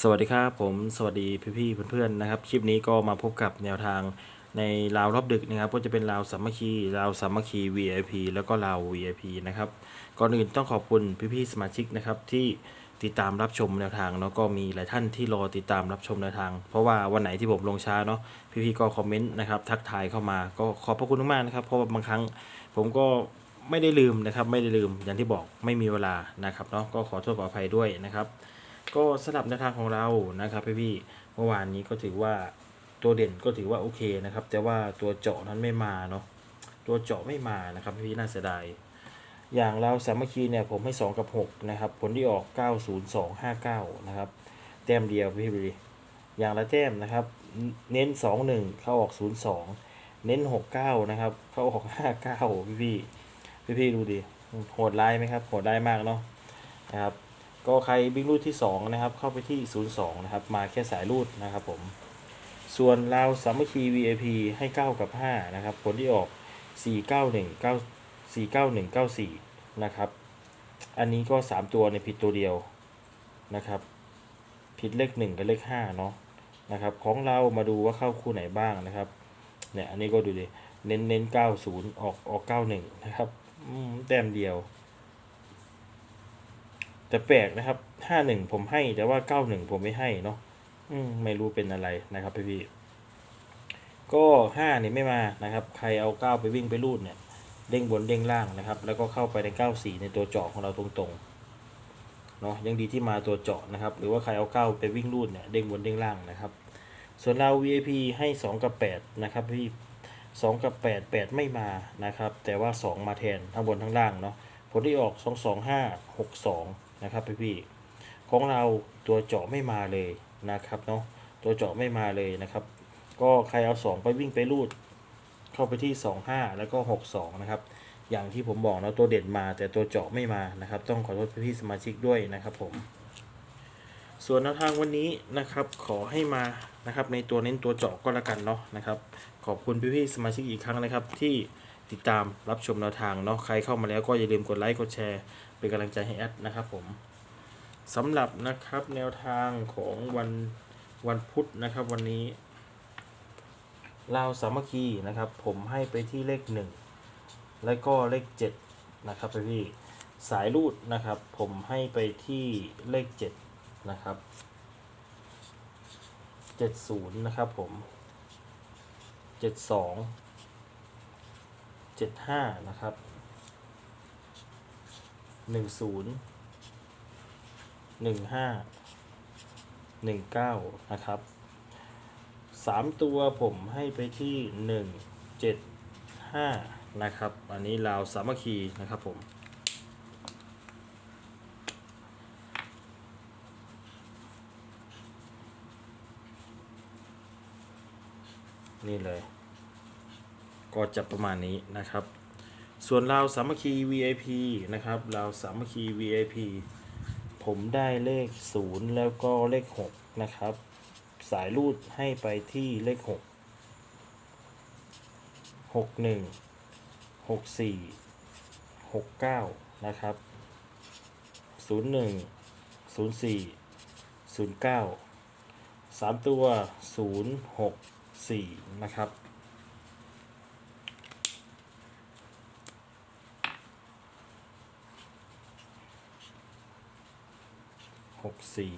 สวัสดีครับผมสวัสดีพี่ๆเพื่อนๆนะครับ คลิปนี้ก็มาพบกับแนวทางในราวรอบดึกนะครับก็จะเป็นราวสามัคคีราวสามัคคี VIP แล้วก็ราว VIP นะครับก่อนอื่นต้องขอบคุณพี่ๆสมาชิกนะครับที่ติดตามรับชมแนวทางเนาะก็มีหลายท่านที่รอติดตามรับชมแนวทาง เพราะว่าวันไหนที่ผมลงช้าเนาะพี่ๆก็คอมเมนต์นะครับทักทายเข้ามาก็ขอบพระคุณมากนะครับเพราะว่าบางครั้งผมก็ไม่ได้ลืมนะครับไม่ได้ลืมอย่างที่บอกไม่มีเวลานะครับเนาะก็ขอโทษขออภัยด้วยนะครับ ก็สลับแนวทางของเรานะครับพี่พี่เมื่อวานนี้ก็ถือว่าตัวเด่นก็ถือว่าโอเคนะครับ แต่ว่าตัวเจาะนั้นไม่มาเนาะตัวเจาะไม่มานะครับพี่ๆน่าเสียดายอย่างเราสามัคคีเนี่ยผมให้ 2 กับ 6 นะครับ ผลที่ออก 90259 นะครับ แต้มเดียวพี่พี่อย่างละแต้มนะครับ เน้น 21 เข้าออก 02 เน้น 69 นะครับ เข้าออก 59 พี่พี่พี่พี่ดูดิโหดร้ายไหมครับโหดร้ายมากเนาะนะครับ ก็ใครบิ๊กรูดที่ 2 นะครับ เข้าไปที่ 02 นะครับ มาแค่สายรูดนะครับผม ส่วนราวสามัคคี VIP ให้ 9 กับ 5 นะครับ ผลที่ออก 491 9 49194 นะครับ อันนี้ก็ 3 ตัวในผิดตัวเดียวนะครับ ผิดเลข 1 กับเลข 5 เนาะนะครับ ของเรามาดูว่าเข้าคู่ไหนบ้างนะครับ เนี่ย อันนี้ก็ดูดิ เน้นเน้น90 ออกออก91 นะครับ แต้มเดียว แต่แปลกนะครับห้าหนึ่งผมให้แต่ว่าเก้าหนึ่งผมไม่ให้เนาะอืมไม่รู้เป็นอะไรนะครับพี่พี่ก็ห้านี่ไม่มานะครับ ใครเอาเก้าไปวิ่งไปรูดเนี่ย เด้งบนเด้งล่างนะครับ แล้วก็เข้าไปในเก้าสี่ในตัวเจาะของเราตรงๆเนาะยังดีที่มาตัวเจาะนะครับ หรือว่าใครเอาเก้าไปวิ่งรูดเนี่ยเด้งบนเด้งล่างนะครับ ส่วนเรา VIP ให้สองกับแปดนะครับพี่สองกับแปดแปดไม่มานะครับ แต่ว่าสองมาแทนทั้งบนทั้งล่างเนาะผลที่ออกสองสองห้าหกสอง นะครับพี่พี่ๆของเราตัวเจาะไม่มาเลยนะครับเนาะตัวเจาะไม่มาเลยนะครับ ก็ใครเอาสองไปวิ่งไปรูด เข้าไปที่สองห้าแล้วก็หกสองนะครับ อย่างที่ผมบอกนะตัวเด่นมาแต่ตัวเจาะไม่มานะครับ ต้องขอโทษพี่ๆสมาชิกด้วยนะครับผมส่วนแนวทางวันนี้นะครับขอให้มานะครับในตัวเน้นตัวเจาะก็แล้วกันเนาะนะครับ ขอบคุณพี่ๆสมาชิกอีกครั้งนะครับที่ ติดตามรับชมแนวทางเนาะใครเข้ามาแล้วก็อย่าลืมกดไลค์กดแชร์เป็นกำลังใจให้แอดนะครับผมสำหรับนะครับแนวทางของวันวันพุธนะครับวันนี้ลาวสามัคคีนะครับ ผมให้ไปที่เลขหนึ่งแล้วก็เลขเจ็ดนะครับพี่สายรูดนะครับ ผมให้ไปที่เลขเจ็ดนะครับเจ็ดศูนย์นะครับผมเจ็ดสอง เจ็ดห้านะครับหนึ่งศูนย์หนึ่งห้าหนึ่งเก้านะครับสามตัวผมให้ไปที่หนึ่งเจ็ดห้านะครับ อันนี้ลาวสามัคคีนะครับผมนี่เลย ก็จะประมาณนี้นะครับ ส่วนเราสามัคคี VIP นะครับเราสามัคคี VIP ผมได้เลข 0 แล้วก็เลข 6 นะครับ สายรูดให้ไปที่เลข 6 61 64 69 นะครับ 01 04 09สามตัว 0 6 4 นะครับ หกสี่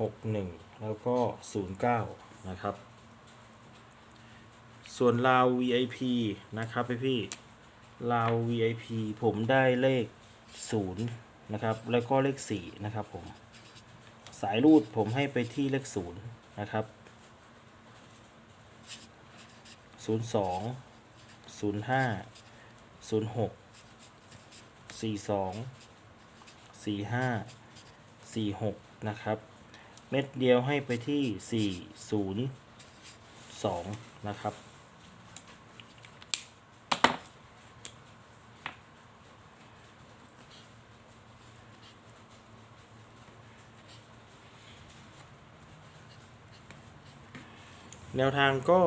หกหนึ่งแล้วก็ศูนย์เก้านะครับ ส่วนลาว VIP นะครับพี่พี่ลาว VIP ผมได้เลขศูนย์นะครับ แล้วก็เลขสี่นะครับผม สายรูดผมให้ไปที่เลขศูนย์นะครับศูนย์สองศูนย์ห้าศูนย์หกสี่สองสี่ห้า สี่หกนะครับ เม็ดเดียวให้ไปที่สี่ศูนย์สองนะครับ แนวทางก็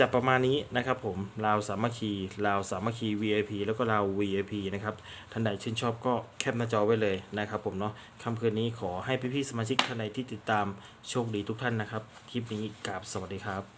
จะประมาณนี้นะครับผมลาวสามัคคีลาวสามัคคี VIP แล้วก็ลาว VIP นะครับท่านใดชื่นชอบก็แคปหน้าจอไว้เลยนะครับผมเนาะค่ำคืนนี้ขอให้พี่ๆสมาชิกท่านใดที่ติดตามโชคดีทุกท่านนะครับ คลิปนี้กราบสวัสดีครับ